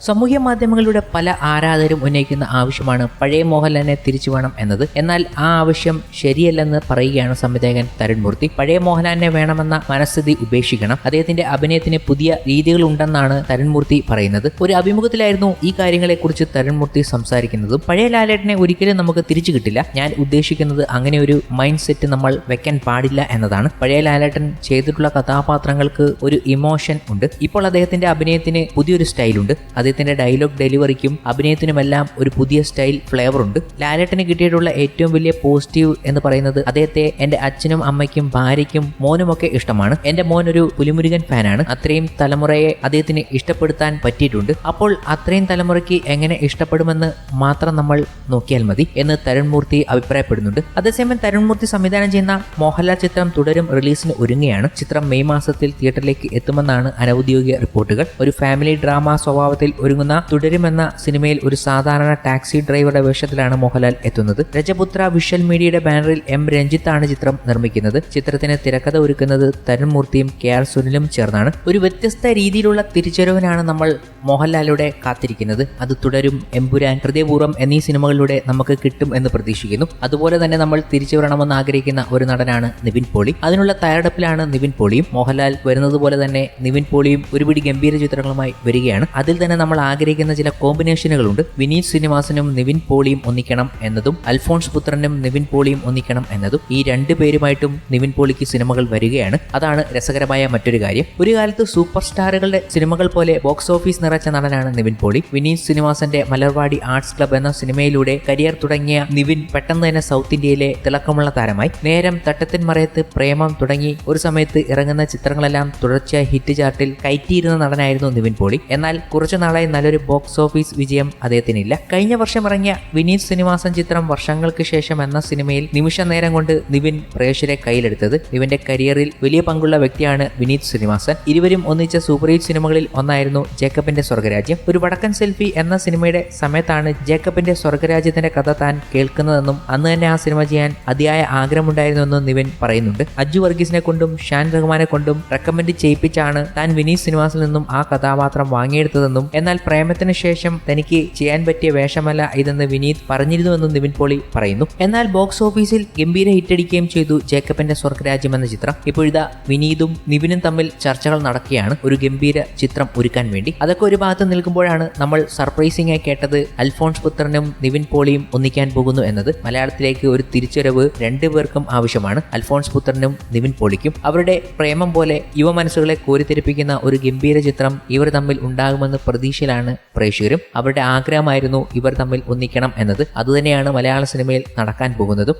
സാമൂഹ്യ മാധ്യമങ്ങളുടെ പല ആരാധകരും ഉന്നയിക്കുന്ന ആവശ്യമാണ് പഴയ മോഹൻലാലിനെ തിരിച്ചു വേണം എന്നത്. എന്നാൽ ആ ആവശ്യം ശരിയല്ലെന്ന് പറയുകയാണ് സംവിധായകൻ തരുൺമൂർത്തി. പഴയ മോഹൻലാലിനെ വേണമെന്ന മനസ്ഥിതി ഉപേക്ഷിക്കണം. അദ്ദേഹത്തിന്റെ അഭിനയത്തിന് പുതിയ രീതികൾ ഉണ്ടെന്നാണ് തരുൺമൂർത്തി പറയുന്നത്. ഒരു അഭിമുഖത്തിലായിരുന്നു ഈ കാര്യങ്ങളെക്കുറിച്ച് തരുൺമൂർത്തി സംസാരിക്കുന്നതും. പഴയ ലാലേട്ടനെ ഒരിക്കലും നമുക്ക് തിരിച്ചു കിട്ടില്ല. ഞാൻ ഉദ്ദേശിക്കുന്നത് അങ്ങനെ ഒരു മൈൻഡ് സെറ്റ് നമ്മൾ വെക്കാൻ പാടില്ല എന്നതാണ്. പഴയ ലാലേട്ടൻ ചെയ്തിട്ടുള്ള കഥാപാത്രങ്ങൾക്ക് ഒരു ഇമോഷൻ ഉണ്ട്. ഇപ്പോൾ അദ്ദേഹത്തിന്റെ അഭിനയത്തിന് പുതിയൊരു സ്റ്റൈലുണ്ട്. അദ്ദേഹത്തിന്റെ ഡയലോഗ് ഡെലിവറിക്കും അഭിനയത്തിനുമെല്ലാം ഒരു പുതിയ സ്റ്റൈൽ ഫ്ലേവർ ഉണ്ട്. ലാലേട്ടന് കിട്ടിയിട്ടുള്ള ഏറ്റവും വലിയ പോസിറ്റീവ് എന്ന് പറയുന്നത് അദ്ദേഹത്തെ എന്റെ അച്ഛനും അമ്മയ്ക്കും ഭാര്യയ്ക്കും മോനുമൊക്കെ ഇഷ്ടമാണ്. എന്റെ മോൻ ഒരു പുലിമുരുകൻ ഫാനാണ് അത്രയും തലമുറയെ അദ്ദേഹത്തിന് ഇഷ്ടപ്പെടുത്താൻ പറ്റിയിട്ടുണ്ട്. അപ്പോൾ അത്രയും തലമുറയ്ക്ക് എങ്ങനെ ഇഷ്ടപ്പെടുമെന്ന് മാത്രം നമ്മൾ നോക്കിയാൽ മതി എന്ന് തരുൺമൂർത്തി അഭിപ്രായപ്പെടുന്നുണ്ട്. അതേസമയം തരുൺമൂർത്തി സംവിധാനം ചെയ്യുന്ന മോഹൻലാൽ ചിത്രം തുടരും റിലീസിന് ഒരുങ്ങുകയാണ്. ചിത്രം മെയ് മാസത്തിൽ തിയേറ്ററിലേക്ക് എത്തുമെന്നാണ് അനൌദ്യോഗിക റിപ്പോർട്ടുകൾ. ഒരു ഫാമിലി ഡ്രാമ സ്വഭാവത്തിൽ ഒരുങ്ങുന്ന തുടരുമെന്ന സിനിമയിൽ ഒരു സാധാരണ ടാക്സി ഡ്രൈവറുടെ വേഷത്തിലാണ് മോഹൻലാൽ എത്തുന്നത്. രജപുത്ര വിഷ്വൽ മീഡിയയുടെ ബാനറിൽ എം. രഞ്ജിത്താണ് ചിത്രം നിർമ്മിക്കുന്നത്. ചിത്രത്തിന് തിരക്കഥ ഒരുക്കുന്നത് തരുൺമൂർത്തിയും കെ. ആർ. സുനിലും ചേർന്നാണ്. ഒരു വ്യത്യസ്ത രീതിയിലുള്ള തിരിച്ചറിവിനാണ് നമ്മൾ മോഹൻലാലിലൂടെ കാത്തിരിക്കുന്നത്. അത് തുടരും എമ്പുരാൻ ഹൃദയപൂർവം എന്നീ സിനിമകളിലൂടെ നമുക്ക് കിട്ടും എന്ന് പ്രതീക്ഷിക്കുന്നു. അതുപോലെ തന്നെ നമ്മൾ തിരിച്ചു വരണമെന്ന് ആഗ്രഹിക്കുന്ന ഒരു നടനാണ് നിവിൻ പോളി. അതിനുള്ള തയ്യാറെടുപ്പിലാണ് നിവിൻ പോളിയും. മോഹൻലാൽ വരുന്നത് പോലെ തന്നെ നിവിൻ പോളിയും ഒരുപിടി ഗംഭീര ചിത്രങ്ങളുമായി വരികയാണ്. അതിൽ തന്നെ നമ്മൾ ആഗ്രഹിക്കുന്ന ചില കോമ്പിനേഷനുകളുണ്ട്. വിനീത് ശ്രീനിവാസനും നിവിൻ പോളിയും ഒന്നിക്കണം എന്നതും അൽഫോൺസ് പുത്രനും നിവിൻ പോളിയും ഒന്നിക്കണം എന്നതും ഈ രണ്ടു പേരുമായിട്ടും നിവിൻ പോളിക്ക് സിനിമകൾ വരികയാണ്. അതാണ് രസകരമായ മറ്റൊരു കാര്യം. ഒരു കാലത്ത് സൂപ്പർ സ്റ്റാറുകളുടെ സിനിമകൾ പോലെ ബോക്സ് ഓഫീസ് നിറച്ച നടനാണ് നിവിൻ പോളി. വിനീത് ശ്രീനിവാസന്റെ മലർവാടി ആർട്സ് ക്ലബ് എന്ന സിനിമയിലൂടെ കരിയർ തുടങ്ങിയ നിവിൻ പെട്ടെന്ന് തന്നെ സൗത്ത് ഇന്ത്യയിലെ തിളക്കമുള്ള താരമായി. നേരം തട്ടത്തിൻ മറയത്ത് പ്രേമം തുടങ്ങി ഒരു സമയത്ത് ഇറങ്ങുന്ന ചിത്രങ്ങളെല്ലാം തുടർച്ചയായി ഹിറ്റ് ചാർട്ടിൽ കയറ്റിയിരുന്ന നടനായിരുന്നു നിവിൻ പോളി. എന്നാൽ കുറച്ചു നാളായി നല്ലൊരു ബോക്സ് ഓഫീസ് വിജയം അദ്ദേഹത്തിനില്ല. കഴിഞ്ഞ വർഷം ഇറങ്ങിയ വിനീത് ശ്രീനിവാസൻ ചിത്രം വർഷങ്ങൾക്ക് ശേഷം എന്ന സിനിമയിൽ നിമിഷ നേരം കൊണ്ട് നിവിൻ പ്രേക്ഷരെ കയ്യിലെടുത്തത്. നിവിന്റെ കരിയറിൽ വലിയ പങ്കുള്ള വ്യക്തിയാണ് വിനീത് ശ്രീനിവാസൻ. ഇരുവരും ഒന്നിച്ച സൂപ്പർ ഹിറ്റ് സിനിമകളിൽ ഒന്നായിരുന്നു ജേക്കബിന്റെ സ്വർഗരാജ്യം. ഒരു വടക്കൻ സെൽഫി എന്ന സിനിമയുടെ സമയത്താണ് ജേക്കബിന്റെ സ്വർഗരാജ്യത്തിന്റെ കഥ താൻ കേൾക്കുന്നതെന്നും അന്ന് തന്നെ ആ സിനിമ ചെയ്യാൻ അതിയായ ആഗ്രഹമുണ്ടായിരുന്നുവെന്നും നിവിൻ പറയുന്നുണ്ട്. അജു വർഗീസിനെ കൊണ്ടും ഷാൻ റഹ്മാനെ കൊണ്ടും റെക്കമെൻഡ് ചെയ്യിപ്പിച്ചാണ് താൻ വിനീത് സിനിമാസിൽ നിന്നും ആ കഥാപാത്രം വാങ്ങിയെടുത്തതെന്നും എന്നാൽ പ്രേമത്തിന് ശേഷം തനിക്ക് ചെയ്യാൻ പറ്റിയ വേഷമല്ല ഇതെന്ന് വിനീത് പറഞ്ഞിരുന്നുവെന്നും നിവിൻ പോളി പറയുന്നു. എന്നാൽ ബോക്സ് ഓഫീസിൽ ഗംഭീര ഹിറ്റടിക്കുകയും ചെയ്തു ജേക്കബിന്റെ സ്വർഗരാജ്യം എന്ന ചിത്രം. ഇപ്പോഴിതാ വിനീതും നിവിനും തമ്മിൽ ചർച്ചകൾ നടക്കുകയാണ്. ഒരു ഗംഭീര ചിത്രം ഒരുക്കാൻ വേണ്ടി. അതൊക്കെ ഒരു ഭാഗത്ത് നിൽക്കുമ്പോഴാണ് നമ്മൾ സർപ്രൈസിംഗ് ആയി കേട്ടത് അൽഫോൺസ് പുത്രനും നിവിൻ പോളിയും ഒന്നിക്കാൻ പോകുന്നു എന്നത്. മലയാളത്തിലേക്ക് ഒരു തിരിച്ചുവരവ് രണ്ടുപേർക്കും ആവശ്യമാണ്. അൽഫോൺസ് പുത്രനും നിവിൻ പോളിക്കും. അവരുടെ പ്രേമം പോലെ യുവ മനസ്സുകളെ കോരിത്തെരിപ്പിക്കുന്ന ഒരു ഗംഭീര ചിത്രം ഇവർ തമ്മിൽ ഉണ്ടാകുമെന്ന് പ്രതീക്ഷയിലാണ് പ്രേക്ഷകരും. അവരുടെ ആഗ്രഹമായിരുന്നു ഇവർ തമ്മിൽ ഒന്നിക്കണം എന്നത്. അതുതന്നെയാണ് മലയാള സിനിമയിൽ നടക്കാൻ പോകുന്നതും.